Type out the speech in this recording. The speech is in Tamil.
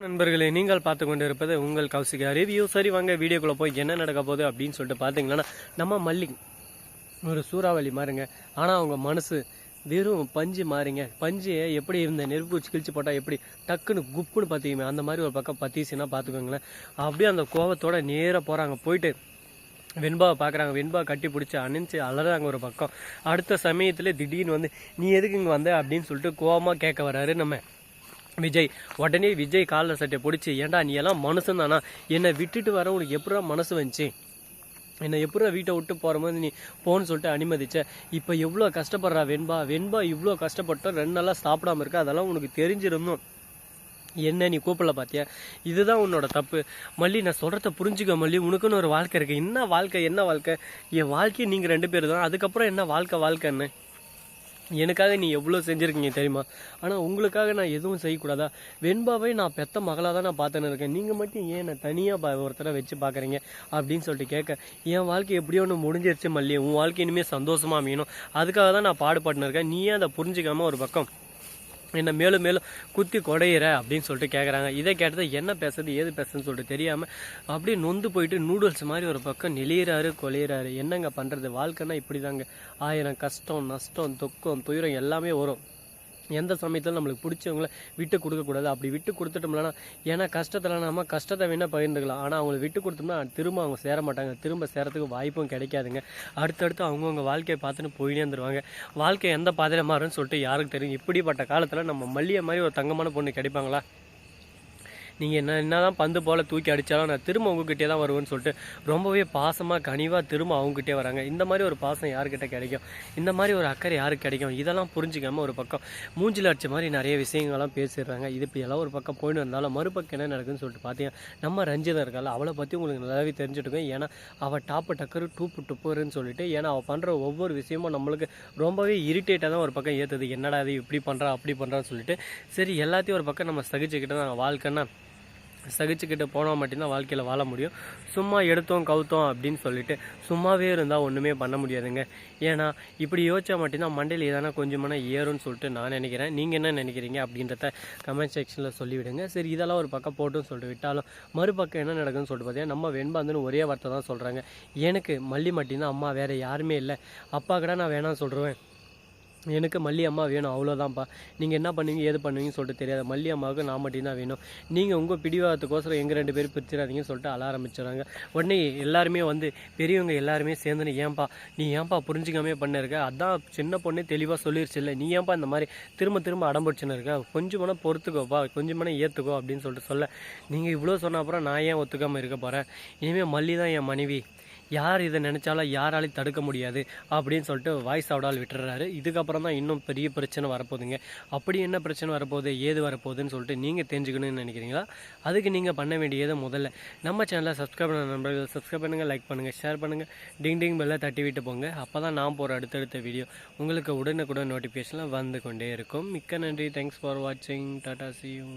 நண்பர்களே நீங்கள் பார்த்து கொண்டு இருப்பது உங்கள் கௌசிகா ரிவ்யூ. சரி வாங்க வீடியோக்குள்ளே போய் என்ன நடக்க போகுது அப்படின்னு சொல்லிட்டு பார்த்தீங்கன்னா நம்ம மல்லி ஒரு சூறாவளி மாறுங்க ஆனால் அவங்க மனசு வெறும் பஞ்சு மாறிங்க. பஞ்சு எப்படி இருந்த நெருப்பு கிழிச்சு போட்டால் எப்படி டக்குன்னு குப்புன்னு பார்த்தீங்க அந்த மாதிரி ஒரு பக்கம் பத்தீச்சுன்னா பார்த்துக்கோங்களேன் அப்படியே அந்த கோவத்தோட நேராக போகிறாங்க போயிட்டு வெண்பாவை பார்க்குறாங்க வெண்பா கட்டி பிடிச்சி அணிஞ்சு அலறாங்க ஒரு பக்கம். அடுத்த சமயத்தில் திடீர்னு வந்து நீ எதுக்கு இங்கே வந்த? அப்படின்னு சொல்லிட்டு கோவமாக கேட்க வராரு நம்ம விஜய். உடனே விஜய் காலில் சட்டை பிடிச்சி ஏன்டா நீ எல்லாம் மனுஷன் தானா? என்னை விட்டுட்டு வர உனக்கு எப்படா மனசு வந்துச்சு? என்னை எப்படா வீட்டை விட்டு போகிற மாதிரி நீ போன்னு சொல்லிட்டு அனுமதிச்ச? இப்போ எவ்வளோ கஷ்டப்படுறா வெண்பா? வெண்பா இவ்வளோ கஷ்டப்பட்டோம் ரெண்டு நாளாக சாப்பிடாம இருக்கா? அதெல்லாம் உனக்கு தெரிஞ்சிருந்தோம். என்ன நீ கூப்பிடல பார்த்தியா இதுதான் உன்னோட தப்பு. மல்லி நான் சொல்கிறத புரிஞ்சுக்க மல்லி. உனக்குன்னு ஒரு வாழ்க்கை இருக்குது என்ன வாழ்க்கை? என்ன வாழ்க்கை? என் வாழ்க்கையை நீங்கள் ரெண்டு பேர் தான். அதுக்கப்புறம் என்ன வாழ்க்கை? வாழ்க்கைன்னு? எனக்காக நீ எவ்வளோ செஞ்சுருக்கீங்க தெரியுமா? ஆனால் உங்களுக்காக நான் எதுவும் செய்யக்கூடாதா? வெண்பாவை நான் பெத்த மகளாக தான் நான் பார்த்துன்னு இருக்கேன். நீங்கள் மட்டும் ஏன் நான் தனியாக ஒருத்தரை வச்சு பார்க்குறீங்க? அப்படின்னு சொல்லிட்டு கேட்க என் வாழ்க்கை எப்படியோ ஒன்று முடிஞ்சிருச்சு மல்லி உன் வாழ்க்கை இனிமேல் சந்தோஷமாக அமையணும். அதுக்காக தான் நான் பாடுபட்டுன்னு இருக்கேன். நீ ஏன் அதை புரிஞ்சுக்காமல் ஒரு பக்கம் என்னை மேலும் மேலும் குத்தி குடையிற அப்படின்னு சொல்லிட்டு கேட்குறாங்க இதை கேட்டது என்ன பேசுறது ஏது பேசுறதுன்னு சொல்லிட்டு தெரியாமல் அப்படியே நொந்து போயிட்டு நூடுல்ஸ் மாதிரி ஒரு பக்கம் நெளியிறாரு கொலையிறாரு. என்னங்க பண்ணுறது வாழ்க்கைன்னா இப்படி தாங்க ஆயிரம் கஷ்டம் நஷ்டம் துக்கம் துயரம் எல்லாமே வரும். எந்த சமயத்தில் நம்மளுக்கு பிடிச்சவங்கள விட்டு கொடுக்கக்கூடாது அப்படி விட்டு கொடுத்துட்டோம்னா ஏன்னா கஷ்டத்தில் நம்ம கஷ்டத்தை வேணால் பகிர்ந்துக்கலாம். ஆனால் அவங்களை விட்டு கொடுத்தோம்னா திரும்ப அவங்க சேர மாட்டாங்க. திரும்ப சேரத்துக்கு வாய்ப்பும் கிடைக்காதுங்க. அடுத்தடுத்து அவங்கவுங்க வாழ்க்கையை பார்த்துன்னு போயினே இருந்துருவாங்க. வாழ்க்கை எந்த பாதையில் மாறுன்னு சொல்லிட்டு யாருக்கு தெரியும்? இப்படிப்பட்ட காலத்தில் நம்ம மல்லியை மாதிரி ஒரு தங்கமான பொண்ணு கிடைப்பாங்களா? நீங்கள் என்ன என்ன தான் பந்து போல் தூக்கி அடித்தாலும் நான் திரும்ப உங்ககிட்டே தான் வருவேன்னு சொல்லிட்டு ரொம்பவே பாசமாக கனிவாக திரும்ப அவங்ககிட்டே வராங்க. இந்த மாதிரி ஒரு பாசம் யாருக்கிட்ட கிடைக்கும்? இந்த மாதிரி ஒரு அக்கறை யாருக்கு கிடைக்கும்? இதெல்லாம் புரிஞ்சுக்காமல் ஒரு பக்கம் மூஞ்சில் அடிச்ச மாதிரி நிறைய விஷயங்கள்லாம் பேசிடுறாங்க. இது இப்போ எல்லாம் ஒரு பக்கம் போயிட்டு வந்தாலும் மறுபக்கம் என்ன நடக்குதுன்னு சொல்லிட்டு பார்த்தீங்கன்னா நம்ம ரஞ்சிதா இருக்காள் அவளை பற்றி உங்களுக்கு நல்லாவே தெரிஞ்சுட்டுருக்கோம் ஏன்னா அவள் டாப்பு டக்கரு டூப்பு டுப்புருன்னு சொல்லிட்டு ஏன்னா அவள் பண்ணுற ஒவ்வொரு விஷயமும் நம்மளுக்கு ரொம்பவே இரிட்டேட்டாக தான் ஒரு பக்கம் ஏற்றுது என்னடா இது இப்படி பண்ணுறா அப்படி பண்ணுறான்னு சொல்லிட்டு சரி எல்லாத்தையும் ஒரு பக்கம் நம்ம சகிச்சுக்கிட்டு தான் வாழ்க்கைன்னா சகிச்சுக்கிட்டு போனால் மட்டும்தான் வாழ்க்கையில் வாழ முடியும். சும்மா எடுத்தோம் கவுத்தோம் அப்படின்னு சொல்லிட்டு சும்மாவே இருந்தால் ஒன்றுமே பண்ண முடியாதுங்க. ஏன்னா இப்படி யோசிச்சா மட்டும்தான் மண்டையில் ஏதானா கொஞ்சமான ஏறும்னு சொல்லிட்டு நான் நினைக்கிறேன். நீங்கள் என்ன நினைக்கிறீங்க அப்படின்றத கமெண்ட் செக்ஷனில் சொல்லிவிடுங்க. சரி இதெல்லாம் ஒரு பக்கம் போட்டுன்னு சொல்லிட்டு விட்டாலும் மறுபக்கம் என்ன நடக்குதுன்னு சொல்லிட்டு பார்த்தீங்கன்னா நம்ம வெண்பாந்துன்னு ஒரே வார்த்தை தான் சொல்கிறாங்க எனக்கு மல்லி மட்டும்தான் அம்மா வேறு யாருமே இல்லை. அப்பா கூட நான் வேணாம் சொல்கிறேன் எனக்கு மல்லி அம்மா வேணும் அவ்வளோதான்ப்பா நீங்கள் என்ன பண்ணுவீங்க ஏது பண்ணுவீங்கன்னு சொல்லிட்டு தெரியாது. மல்லி அம்மாவுக்கு நான் மட்டும்தான் வேணும். நீங்கள் உங்கள் பிடிவாதத்துக்கோசரம் எங்கள் ரெண்டு பேரும் பிரிச்சிடாதீங்கன்னு சொல்லிட்டு அழ ஆரம்பிச்சிடுறாங்க. உடனே எல்லாருமே வந்து பெரியவங்க எல்லாருமே சேர்ந்துன்னு ஏன்பா நீ ஏன்பா புரிஞ்சுக்காமே பண்ணிருக்க? அதான் சின்ன பொண்ணே தெளிவாக சொல்லிருச்சு இல்லை. நீ ஏன்பா இந்த மாதிரி திரும்ப திரும்ப அடம்பிடிச்சுன்னு இருக்க? கொஞ்சம் மனம் பொறுத்துக்கோப்பா. கொஞ்சம் மனம் ஏற்றுக்கோ அப்படின்னு சொல்லிட்டு சொல்ல. நீங்கள் இவ்வளோ சொன்ன அப்புறம் நான் ஏன் ஒத்துக்காமல் இருக்க போகிறேன் இனிமேல் மல்லி தான் என் மனைவி. யார் இதை நினச்சாலும் யாராலையும் தடுக்க முடியாது அப்படின்னு சொல்லிட்டு வாய்ஸ் அவுடால் விட்டுறாரு இதுக்கப்புறம் தான் இன்னும் பெரிய பிரச்சனை வரப்போகுதுங்க. அப்படி என்ன பிரச்சனை வரப்போகுது ஏது வரப்போகுதுன்னு சொல்லிட்டு நீங்கள் தெரிஞ்சுக்கணும்னு நினைக்கிறீங்களா? அதுக்கு நீங்கள் பண்ண வேண்டியது முதல்ல நம்ம சேனலை சப்ஸ்கிரைப் பண்ண நண்பர்கள் சப்ஸ்கிரைப் பண்ணுங்கள் லைக் பண்ணுங்கள் ஷேர் பண்ணுங்கள் டிங் டிங் பெல்லை தட்டி விட்டு போங்க. அப்போ தான் நான் போகிற அடுத்தடுத்த வீடியோ உங்களுக்கு உடனுக்குடன் நோட்டிஃபிகேஷனில் வந்து கொண்டே இருக்கும். மிக்க நன்றி. தேங்க்ஸ் ஃபார் வாட்சிங் டாடா சியூ